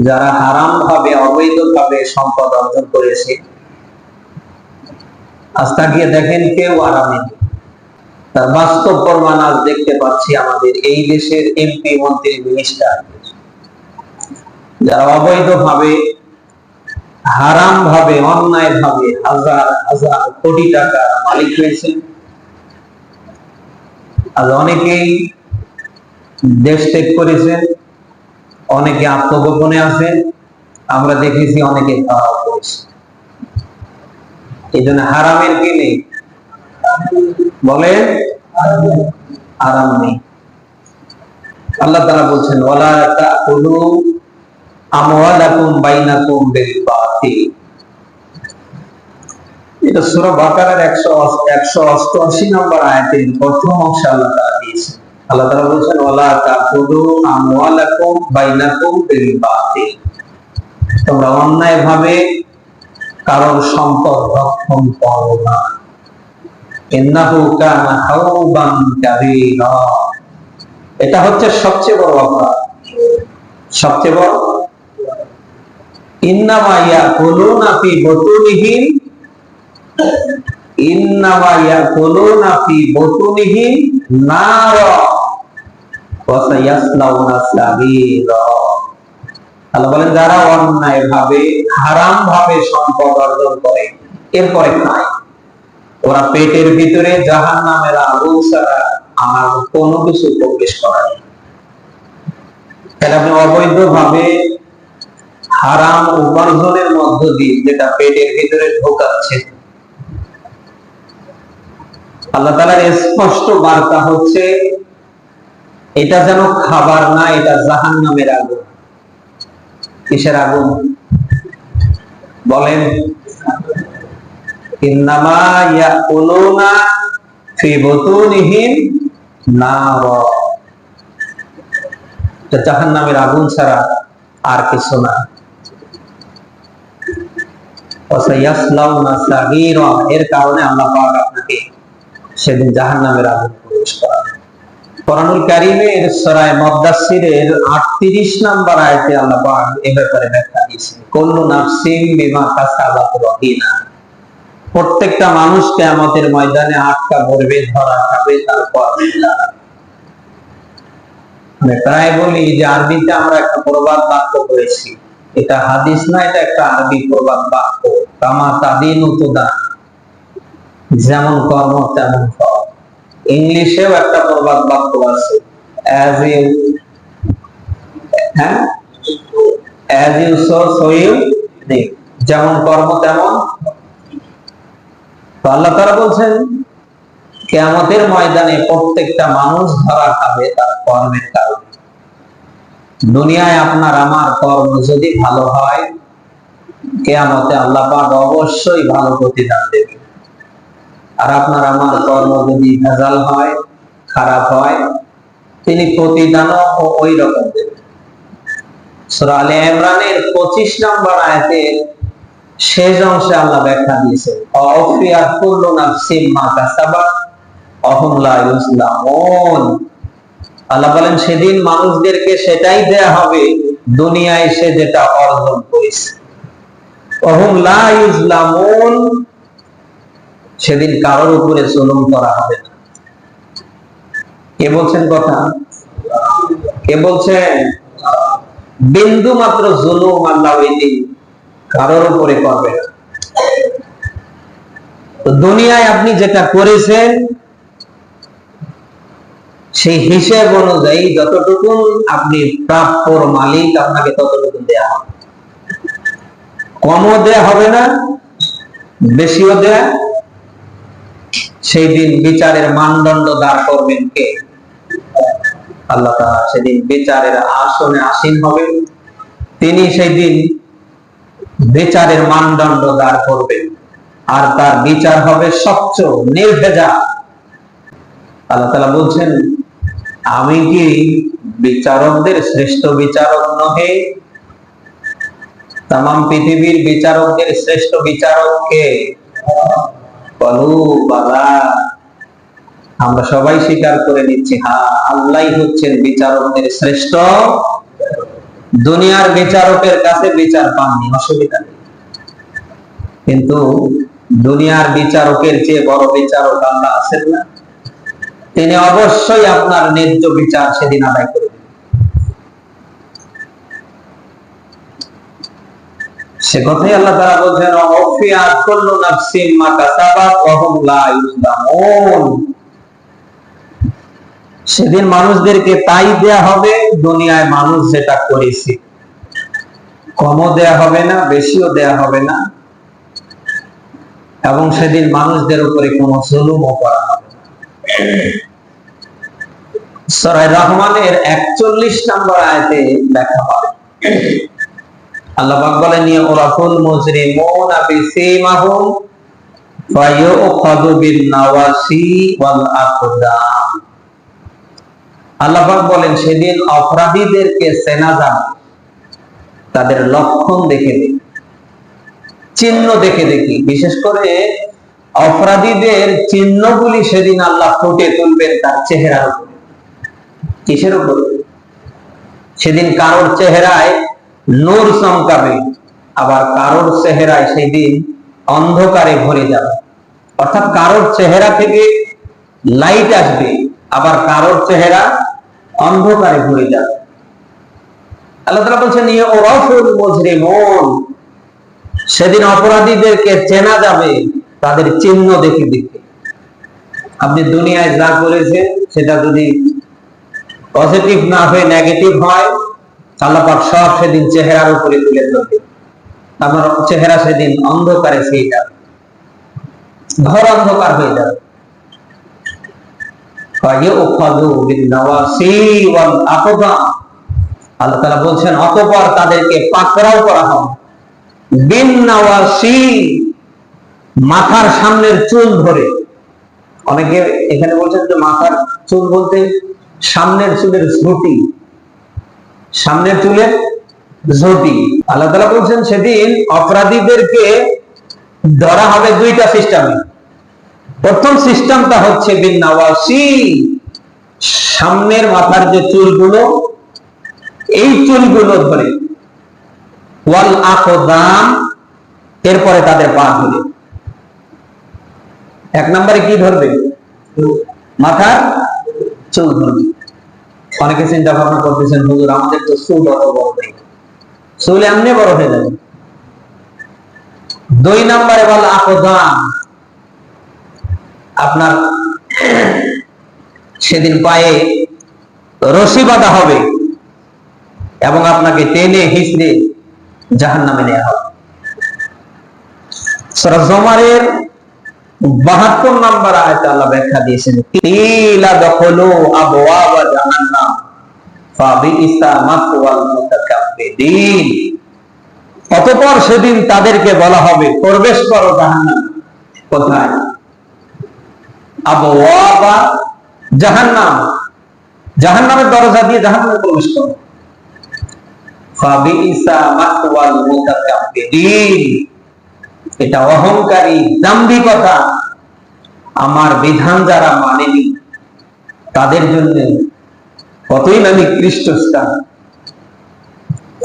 যারা হারাম ভাবে অবৈধ ভাবে সম্পদ অর্জন করেছে। আজ তাকিয়ে দেখেন কেউ আরামে তার বাস্তব প্রমাণ আজ দেখতে পাচ্ছি আমাদের এই দেশের এমপি মন্ত্রী মিনিস্টার যারা অবৈধ ভাবে হারাম ভাবে অন্যায় ভাবে হাজার হাজার কোটি টাকা মালিক হয়েছেন আজ অনেকেই দেশ ত্যাগ করেছেন। অনেকে আত্মগোপনে আছে, আমরা দেখেছি অনেকে খাওয়া করেছে। এই জন্য হারামের কি নেই? বলে আরাম নেই। আল্লাহ তারা বলছেন ওলা তাকুলু আমওয়ালাকুম বাইনাকুম বিল বাতিল এটা সূরা বাকারার 100 188 নম্বর আয়াতের প্রথম অংশ আল্লাহ তাআলা দিয়েছেন। আল্লাহ তাআলা বলছেন, ওয়ালা তাকুলু আমওয়ালাকুম বাইনাকুম বিল বাতিল তোমরা কারোর সম্পদ করো না। ইন্নাহু কানা হাউবান কাবীরা এটা হচ্ছে সবচেয়ে বড় অপরাধ। সবচেয়ে বড়। ইন্নামা ইয়াকুলুনা ফি বুতুনিহিম। ইন্নামা ইয়াকুলুনা ফি বুতুনিহিম নারা। যারা অন্যায় ভাবে, হারাম ভাবে সম্পদ অর্জন করে, এরপরে খায়। ওরা পেটের ভিতরে জাহান নামের আগুন ছাড়া আর কোনো কিছু প্রবেশ তাহলে আপনি অবৈধ ভাবে হারাম উপার্জনের মধ্য দিয়ে যেটা পেটের ভিতরে ঢোকাচ্ছে, আল্লাহ তালার স্পষ্ট বার্তা হচ্ছে এটা যেন খাবার না, এটা জাহান নামের আগুন। কিসের আগুন? বলেন। জাহান্নামের আগুন ছাড়া আর কিছু না। এর কারণে আল্লাহ পাক আপনাকে সেদিন জাহান্নামের আগুন প্রবেশ করাবে কোরআনুল কারীমের সূরা মুদাসসিরের 38 নম্বর আয়াতে আল্লাহ এ ব্যাপারে ব্যাখ্যা দিয়েছেন, কুল্লু নাফসিন বিমা কাসাবাত রহিনা প্রত্যেকটা মানুষ কিয়ামতের ময়দানে আটকা পড়বে ধরা খাবে, তারপর আমি প্রায় বলি যে আরবিতে আমরা একটা প্রবাদ বাক্য করেছি এটা হাদিস না, এটা একটা আরবি প্রবাদ বাক্য। কামা তাদিন যেমন কর্ম, তেমন ফল। ইংলিশেও একটা প্রবাদ বাক্য আছে অ্যাজ ইউ হ্যাঁ? As you sow so you যেমন কর্ম, তেমন আল্লাহ তারা বলছেন, কেয়ামতের ময়দানে প্রত্যেকটা মানুষ ধরা খাবে তার কর্মের কারণে। দুনিয়ায় আপনার আমার কর্ম যদি ভালো হয়, কেয়ামতে আল্লাহ পাক অবশ্যই ভালো প্রতিদান দেবে আর আপনার আমার কর্ম যদি ভেজাল হয়, খারাপ হয়, তিনি প্রতিদানও ওই রকম ইমরানের 25 নম্বর আয়াতের শেষ অংশে আল্লাহ ব্যাখ্যা দিয়েছেন অফিয়া কুল্লু নাফসিন মা কাসাবাত, অহম আল্লাহ বলেন, সেদিন মানুষদেরকে সেটাই দেয়া হবে, দুনিয়ায় সে যেটা অর্জন করেছে। অহম লা ইউসলামুন সেদিন কারোর উপরে জুলুম করা হবে না। কে বলছেন কথা? কে বলছেন? বিন্দু মাত্র জুলুম আল্লাহ ওই দিন কারোর উপরে করবে দুনিয়ায় আপনি যেটা করেছেন, সেই হিসেব অনুযায়ী যতটুকু আপনি প্রাপ্যর মালিক, আপনাকে ততটুকু দেয়া হবে। কমও দেয়া হবে না, বেশিও দেয়া সেই দিন বিচারের মানদণ্ড দাঁড় করবেন কে? আল্লাহ সেদিন বিচারের আসনে আসীন হবে তিনি সেই দিন বিচারের মানদণ্ড দাঁড় করবেন। আর তার বিচার হবে স্বচ্ছ নির্ভেজা আল্লাহ তাআলা বলছেন, আমি কি বিচারকদের শ্রেষ্ঠ বিচারক নহে? তাম পৃথিবীর বিচারকদের শ্রেষ্ঠ বিচারক কে? আমরা সবাই স্বীকার করে নিচ্ছি হ্যাঁ আল্লাহ হচ্ছেন বিচারকদের শ্রেষ্ঠ। দুনিয়ার বিচারকের কাছে বিচার পাননি, অসুবিধা কিন্তু দুনিয়ার বিচারকের চেয়ে বড় বিচারক আল্লাহ আছেন না। তিনি অবশ্যই আপনার ন্যায্য বিচার সেদিন আদায় করবেন সে কথাই আল্লাহ তারা বলছেন অফিয়াত কুল্লু নাফসিন মা কাসাবাত ওয়া লা ইউজলামুন সেদিন মানুষদেরকে তাই দেয়া হবে, দুনিয়ায় মানুষ যেটা করেছে। কমও দেয়া হবে না, বেশিও দেয়া হবে না। এবং সেদিন মানুষদের উপরে কোনো জুলুমও করা হবে সরাই রহমানের একচল্লিশ নম্বর আয়তে দেখা পাবে বলেন বিসীমাহুম ফায়ুখাযু ওয়াল আকদাম বলেন, সেদিন অপরাধীদেরকে তাদের লক্ষণ দেখে দেখে চিহ্ন দেখে দেখি। বিশেষ করে অপরাধীদের চিহ্নগুলি সেদিন আল্লাহ ফুটে তুলবেন তার চেহারার উপরে। কিসের উপরে? সেদিন কারোর চেহারায় নূর চমকাবে, আবার কারোর চেহারায় সেদিন অন্ধকারে ভরে যাবে। অর্থাৎ কারোর চেহারা থেকে লাইট আসবে, আবার কারোর চেহারা অন্ধকারে ভরে যাবে। আল্লাহ সেদিন অপরাধীদেরকে চেনা যাবে, তাদের চিহ্ন দেখে দেখে। আপনি দুনিয়ায় যা করেছেন, সেটা যদি পজিটিভ না হয়ে নেগেটিভ হয় আল্লাহ পাক সব সেদিন চেহারার উপরে তুলে ধরবে। আমার চেহারা সেদিন অন্ধকারে সেই যাবে। ঘর অন্ধকার হয়ে যাবে। বলছেন, অতঃপর তাদেরকে পাকড়াও করা হবে। মাথার সামনের চুল ধরে। অনেকে এখানে বলছেন যে মাথার চুল বলতে সামনের চুলের ঝুটি। সামনের চুলের ঝুটি আল্লাহ তাআলা বলছেন, সেদিন অপরাধীদেরকে ধরা হবে দুইটা সিস্টেমে প্রথম সিস্টেমটা হচ্ছে বিন নাওয়াসি সামনের মাথার যে চুলগুলো, এই চুলগুলো ধরে। ওয়াল আকদাম এরপরে তাদের পা ধরে। এক নম্বরে কি ধরবে? মাথার চুল ধরবে। অনেকে চিন্তা ভাবনা করতেছেন, হুজুর, আমাদের তো চুল অত বড় নেই। চুল এমনি বড় হয়ে যাবে। দুই নম্বরে বল আকদাম আপনার সেদিন পায়ে রশি বাঁধা হবে এবং আপনাকে টেনে হিসড়ে জাহান নামে নেওয়া হবে। সূরা জমারের বাহাত্তর নম্বর আয়তে আল্লাহ ব্যাখ্যা দিয়েছেন তিলা দখলু আবওয়াবা জাহান্নাম, ফাবিইসা মাতওয়াল মুতাকাব্বিরিন অতঃপর সেদিন তাদেরকে বলা হবে, প্রবেশ করো জাহান্নাম, কোথায়? আবওয়াবা জাহান্নাম, জাহান্নামের দরজা দিয়ে জাহান্নামে প্রবেশ করো। ফাবিইসা মাতওয়াল মুতাকাব্বিরিন এটা অহংকারী, দাম্ভিকতা। আমার বিধান যারা মানেনি, তাদের জন্য কতই না নিকৃষ্ট স্থান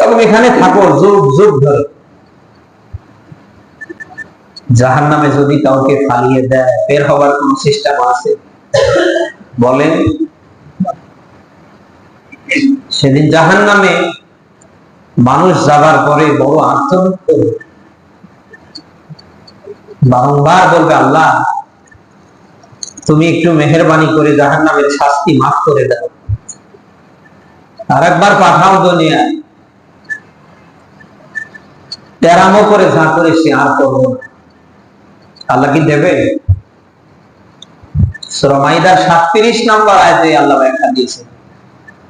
এবং এখানে থাকো, যুগ যুগ ধরে। জাহান নামে যদি কাউকে ফালিয়ে দেয়, বের হবার কোন সিস্টেম আছে? বলেন। সেদিন জাহান নামে মানুষ যাবার পরে বড় করবে বারংবার বলবে, আল্লাহ, তুমি একটু মেহরবানি করে জাহান নামের শাস্তি মাফ করে দাও। আর একবার পাঠাও দুনিয়ায়। তেরামো করে যা সে আর করব আল্লাহ কি দেবে? শ্রমাইদার সাতত্রিশ নম্বর আয়তে আল্লাহ ব্যাখ্যা দিয়েছে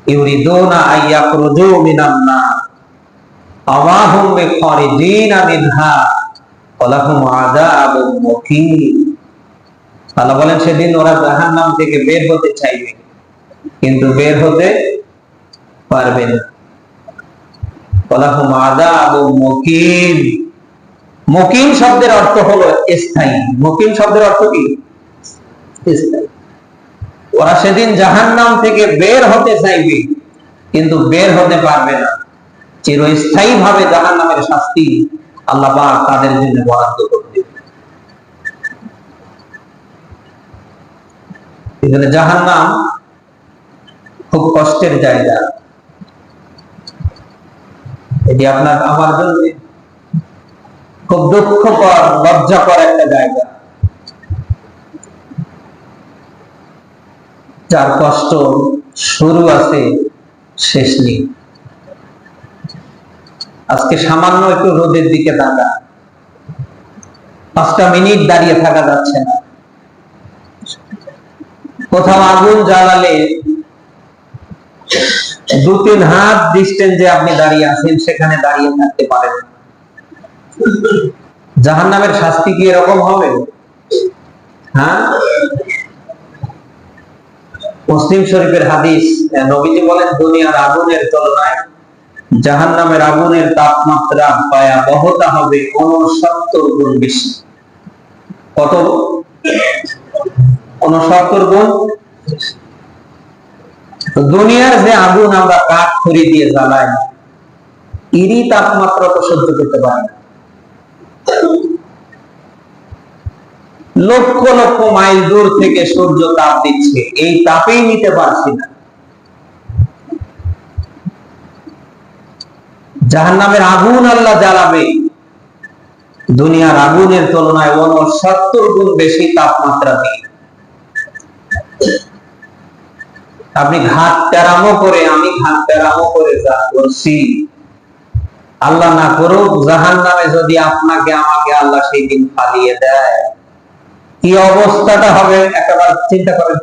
ইউরিদুনা আইয়াখরুজু মিনান নার আমা হুম বিখারিজিনা আল্লাহ বলেন, সেদিন ওরা জাহান্নাম থেকে বের হতে চাইবে, কিন্তু বের হতে পারবে না। মুকিম। মুকিম শব্দের অর্থ হলো স্থায়ী। শব্দের অর্থ কি? ওরা সেদিন জাহান্নাম থেকে বের হতে চাইবে, কিন্তু বের হতে পারবে না। চিরস্থায়ী ভাবে জাহান নামের শাস্তি আল্লাহ পাক তাদের জন্য বরাদ্দ করে দেবেন। এখানে জাহান নাম খুব কষ্টের জায়গা। এটি আপনার আমার জন্য খুব দুঃখকর, লজ্জাকর একটা জায়গা। যার কষ্ট শুরু আছে, শেষ নেই। আজকে সামান্য একটু রোদের দিকে দাঁড়া। পাঁচটা মিনিট দাঁড়িয়ে থাকা যাচ্ছে না। কোথাও আগুন জ্বালালে দু তিন হাত ডিস্টেন্সে আপনি দাঁড়িয়ে আছেন, সেখানে দাঁড়িয়ে থাকতে পারেন জাহান নামের শাস্তি কি এরকম হবে? হ্যাঁ? মুসলিম শরীফের হাদিস, নবীজি বলেন, দুনিয়ার আগুনের তুলনায় জাহান নামের আগুনের তাপমাত্রা ভয়াবহতা হবে উনসত্তর গুণ বেশি। কত? উনসত্তর গুণ? দুনিয়ার যে আগুন আমরা কাঠ খড়ি দিয়ে জ্বালাই, এরই তাপমাত্রা তো সহ্য করতে পারি লক্ষ লক্ষ মাইল দূর থেকে সূর্য তাপ দিচ্ছে, এই তাপেই নিতে পারছি না। জাহান নামের আগুন আল্লাহ জ্বালাবে। দুনিয়ার আগুনের তুলনায় সত্তর গুণ বেশি তাপমাত্রা দিয়ে। আপনি ঘাট তেরামো করে, আমি ঘাট তেরামো করে যা করছি, আল্লাহ না করুক জাহান নামে যদি আপনাকে, আমাকে আল্লাহ সেই দিন ফালিয়ে দেয়। কি অবস্থাটা হবে, একবার চিন্তা করেন।